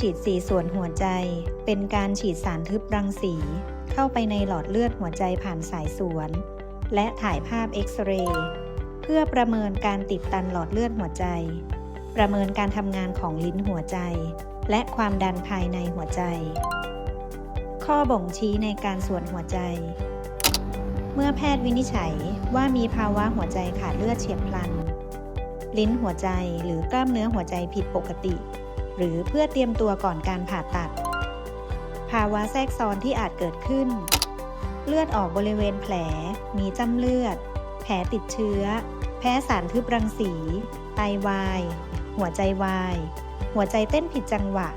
ฉีดสีส่วนหัวใจ เป็นการฉีดสารทึบรังสี เข้าไปในหลอดเลือดหัวใจผ่านสายสวน และถ่ายภาพเอ็กซเรย์เพื่อประเมินการติดตันหลอดเลือดหัวใจ ประเมินการทำงานของลิ้นหัวใจ และความดันภายในหัวใจ ข้อบ่งชี้ในการส่วนหัวใจ เมื่อแพทย์วินิจฉัยว่ามีภาวะหัวใจขาดเลือดเฉียบพลัน ลิ้นหัวใจหรือกล้ามเนื้อหัวใจผิดปกติ รือเพื่อเตรียมตัวก่อนการผ่าตัด ภาวะแทรกซ้อนที่อาจเกิดขึ้น เลือดออกบริเวณแผล มีจ้ำเลือด แผลติดเชื้อ แพ้สารทึบรังสี ไตวาย หัวใจวาย หัวใจเต้นผิดจังหวะ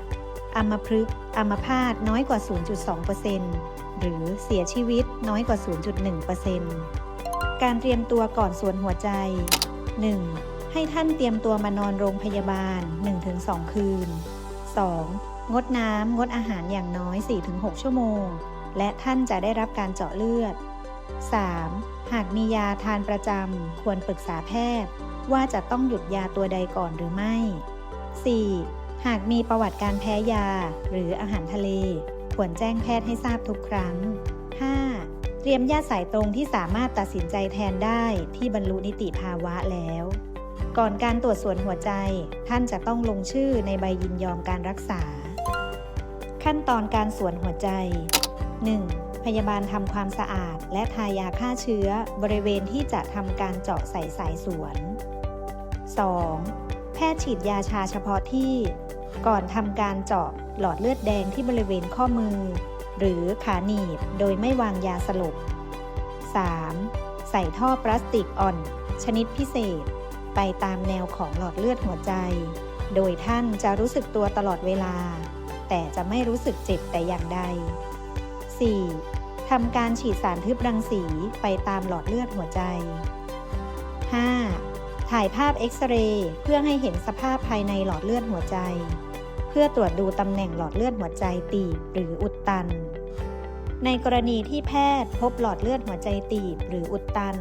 อัมพฤกษ์อัมพาตน้อยกว่า 0.2%หรือเสียชีวิตน้อยกว่า 0.1%การเตรียมตัวก่อนส่วนหัวใจ 1. ให้ท่านเตรียมตัวมานอนโรงพยาบาล 1-2 คืน 2. งดน้ำงดอาหารอย่างน้อย 4-6 ชั่วโมง และท่านจะได้รับการเจาะเลือด 3. หากมียาทานประจำควรปรึกษาแพทย์ ว่าจะต้องหยุดยาตัวใดก่อนหรือไม่ 4. หากมีประวัติการแพ้ยาหรืออาหารทะเล ควรแจ้งแพทย์ให้ทราบทุกครั้ง 5. เตรียมญาติสายตรงที่สามารถตัดสินใจแทนได้ที่บรรลุนิติภาวะแล้ว ก่อนการตรวจส่วนหัวใจ ท่านจะต้องลงชื่อในใบยินยอมการรักษา ขั้นตอนการสวนหัวใจ 1. พยาบาลทำความสะอาด และทายาฆ่าเชื้อบริเวณที่จะทำการเจาะใส่สายสวน 2. แพทย์ฉีดยาชาเฉพาะที่ ก่อนทำการเจาะหลอดเลือดแดงที่บริเวณข้อมือ หรือขาหนีบโดยไม่วางยาสลบ 3. ใส่ท่อพลาสติกอ่อน ชนิดพิเศษ ไปตามแนวของหลอดเลือดหัวใจ โดยท่านจะรู้สึกตัวตลอดเวลา แต่จะไม่รู้สึกเจ็บแต่อย่างใด 4. ทำการฉีดสารทึบรังสีไปตามหลอดเลือดหัวใจ 5. ถ่ายภาพเอ็กซเรย์เพื่อให้เห็นสภาพภายในหลอดเลือดหัวใจ เพื่อตรวจดูตำแหน่งหลอดเลือดหัวใจตีบหรืออุดตัน ในกรณีที่แพทย์พบหลอดเลือดหัวใจตีบหรืออุดตัน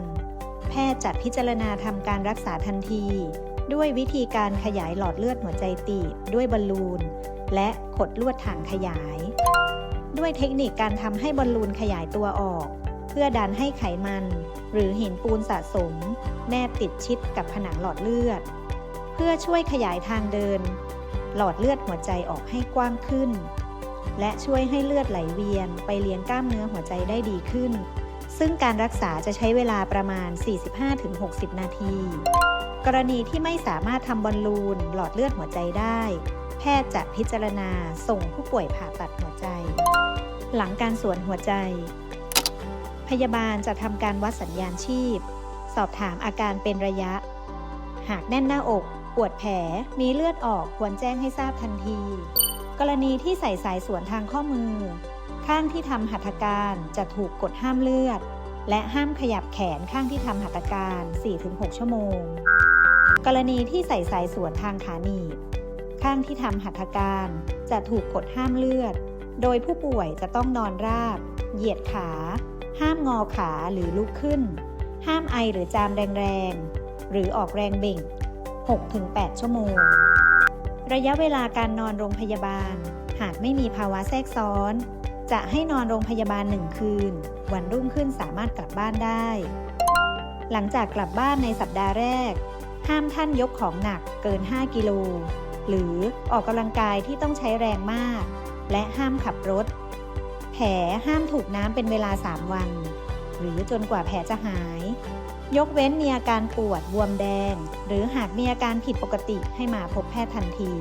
ทย์จะพิจารณาทำการรักษาทันที ด้วยวิธีการขยายหลอดเลือดหัวใจตีบด้วยบอลลูน และขดลวดถังขยาย ด้วยเทคนิคการทำให้บอลลูนขยายตัวออก เพื่อดันให้ไขมัน หรือหินปูนสะสม แนบติดชิดกับผนังหลอดเลือด เพื่อช่วยขยายทางเดิน หลอดเลือดหัวใจออกให้กว้างขึ้น และช่วยให้เลือดไหลเวียนไปเลี้ยงกล้ามเนื้อหัวใจได้ดีขึ้น ซึ่งการรักษาจะใช้เวลาประมาณ 45-60 นาที กรณีที่ไม่สามารถทำบอลลูนหลอดเลือดหัวใจได้ แพทย์จะพิจารณาส่งผู้ป่วยผ่าตัดหัวใจ หลังการสวนหัวใจ พยาบาลจะทำการวัดสัญญาณชีพ สอบถามอาการเป็นระยะ หากแน่นหน้าอกปวดแผลมีเลือดออกควรแจ้งให้ทราบทันที กรณีที่ใส่สายสวนทางข้อมือ ข้างที่ทำหัตถการจะถูกกดห้ามเลือด และห้ามขยับแขนข้างที่ทำหัตถการ 4-6 ชั่วโมง กรณีที่ใส่สายสวนทางขาหนีบ ข้างที่ทำหัตถการจะถูกกดห้ามเลือด โดยผู้ป่วยจะต้องนอนราบ เหยียดขา ห้ามงอขาหรือลุกขึ้น ห้ามไอหรือจามแรงๆ หรือออกแรงเบ่ง 6-8 ชั่วโมง ระยะเวลาการนอนโรงพยาบาล หากไม่มีภาวะแทรกซ้อน จะให้นอนโรงพยาบาลหนึ่งคืน วันรุ่งขึ้นสามารถกลับบ้านได้ หลังจากกลับบ้านในสัปดาห์แรก ห้ามท่านยกของหนักเกิน 5 กิโล หรือออกกำลังกายที่ต้องใช้แรงมาก และห้ามขับรถ แผลห้ามถูกน้ำเป็นเวลา 3 วัน หรือจนกว่าแผลจะหาย ยกเว้นมีอาการปวดบวมแดง หรือหากมีอาการผิดปกติให้มาพบแพทย์ทันที